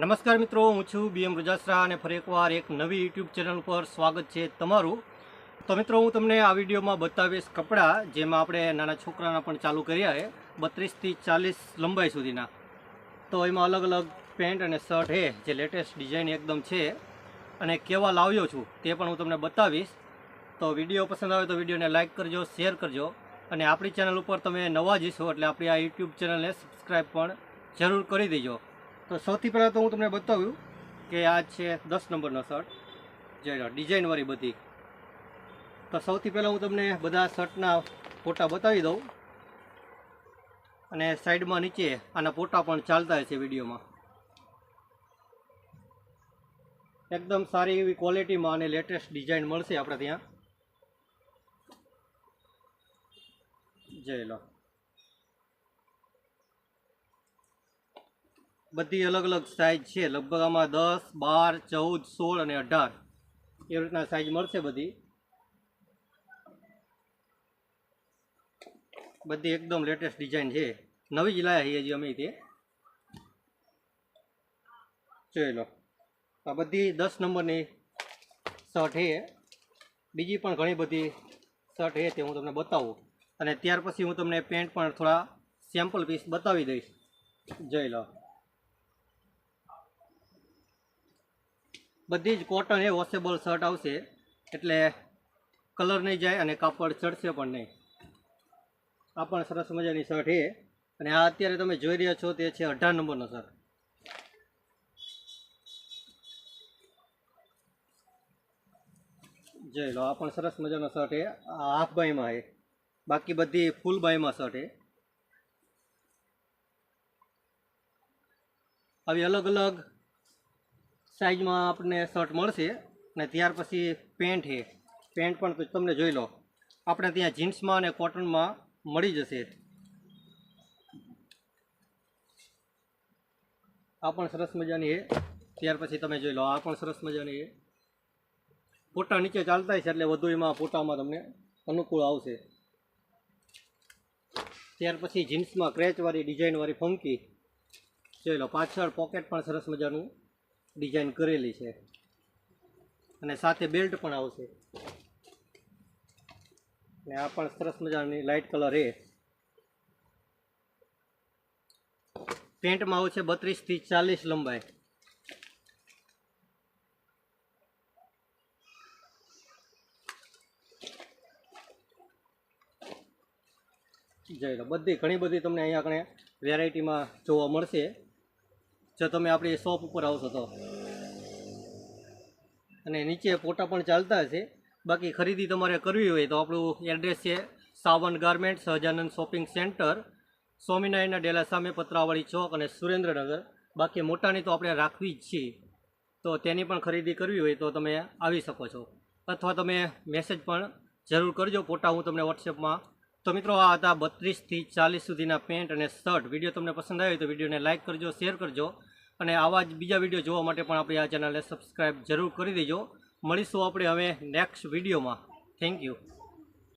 નમસ્કાર મિત્રો, હું છું બીએમ રજાસરા અને ફરી એકવાર એક નવી યુટ્યુબ ચેનલ પર સ્વાગત છે તમારું. તો મિત્રો, હું તમને આ વિડીયોમાં બતાવીશ કપડાં, જેમાં આપણે નાના છોકરાના પણ ચાલુ કર્યા છે બત્રીસથી ચાલીસ લંબાઈ સુધીના. તો એમાં અલગ અલગ પેન્ટ અને શર્ટ છે, જે લેટેસ્ટ ડિઝાઇન એકદમ છે. અને કેવા લાવ્યો છું તે પણ હું તમને બતાવીશ. તો વીડિયો પસંદ આવે તો વિડીયોને લાઇક કરજો, શેર કરજો. અને આપણી ચેનલ ઉપર તમે નવા જશો એટલે આપણી આ યુટ્યુબ ચેનલને સબસ્ક્રાઈબ પણ જરૂર કરી દેજો. તો સૌથી પહેલાં તો હું તમને બતાવ્યું કે આ છે દસ નંબરનો શર્ટ, જે ડિઝાઇનવાળી બધી. તો સૌથી પહેલાં હું તમને બધા શર્ટના ફોટા બતાવી દઉં. અને સાઈડમાં નીચે આના ફોટા પણ ચાલતા છે વિડીયોમાં. એકદમ સારી એવી ક્વોલિટીમાં અને લેટેસ્ટ ડિઝાઇન મળશે આપણે ત્યાં. જય લો. બધી અલગ અલગ સાઇઝ છે. લગભગ આમાં દસ, બાર, ચૌદ, સોળ અને અઢાર. એ રીતના સાઇઝ મળશે બધી. બધી એકદમ લેટેસ્ટ ડિઝાઇન છે. નવી જ લાયા છીએ હજી અમે તે. ચલો. આ બધી દસ નંબરની શર્ટ છે. બીજી પણ ઘણી બધી શર્ટ છે તે હું તમને બતાવું. અને ત્યાર પછી હું તમને પેન્ટ પણ થોડા સેમ્પલ પીસ બતાવી દઈશ. જય લો. બધી જ કોટન એ વોશેબલ શર્ટ આવશે. એટલે કલર નહીં જાય અને કાપડ ચડશે પણ નહીં. આ પણ સરસ મજાની શર્ટ એ અને આ અત્યારે તમે જોઈ રહ્યા છો તે છે અઢાર નંબરનો શર્ટ જોઈ લો, આ પણ સરસ મજાનો શર્ટ એ હાફ બાયમાં એ બાકી બધી ફૂલ બાયમાં શર્ટ એ આવી અલગ અલગ સાઈઝમાં આપણને શર્ટ મળશે અને ત્યાર પછી પેન્ટ છે. પેન્ટ પણ તમને જોઈ લો. આપણે ત્યાં જીન્સમાં અને કોટનમાં મળી જશે. આ પણ સરસ મજાની છે. ત્યાર પછી તમે જોઈ લો, આ પણ સરસ મજાની છે. ફોટા નીચે ચાલતા છે એટલે વધુ એમાં ફોટામાં તમને અનુકૂળ આવશે. ત્યાર પછી જીન્સમાં ક્રેચવાળી, ડિઝાઇનવાળી ફંકી. જોઈ લો, પાછળ પોકેટ પણ સરસ મજાનું ડિઝાઇન કરેલી છે. અને સાથે બેલ્ટ પણ આવશે. અને આ પણ સરસ મજાની લાઇટ કલર એ. પેન્ટમાં આવશે બત્રીસથી ચાલીસ લંબાઈ. જઈ બધી ઘણી બધી તમને અહીંયા આગળ વેરાયટીમાં જોવા મળશે. જો તમે આપણી શોપ ઉપર આવશો તો. અને નીચે ફોટા પણ ચાલતા હશે બાકી ખરીદી તમારે કરવી હોય તો આપણું એડ્રેસ છે Saavan garment Sahajanand shopping centre સ્વામિનારાયણના ડેલા સામે પત્રાવાળી ચોક અને સુરેન્દ્રનગર. બાકી મોટાની તો આપણે રાખવી જ છીએ. તો તેની પણ ખરીદી કરવી હોય તો તમે આવી શકો છો. અથવા તમે મેસેજ પણ જરૂર કરજો. ફોટા હું તમને વોટ્સએપમાં તો મિત્રો, આ હતા બત્રીસથી ચાલીસ સુધીના પેન્ટ અને શર્ટ વીડિયો તમને પસંદ આવ્યો તો વિડીયોને લાઇક કરજો શેર કરજો. અને આવા જ બીજા વીડિયો જોવા માટે પણ આપણી આ ચેનલને સબસ્ક્રાઈબ જરૂર કરી દેજો. મળીશું આપણે હવે નેક્સ્ટ વિડીયોમાં. Thank you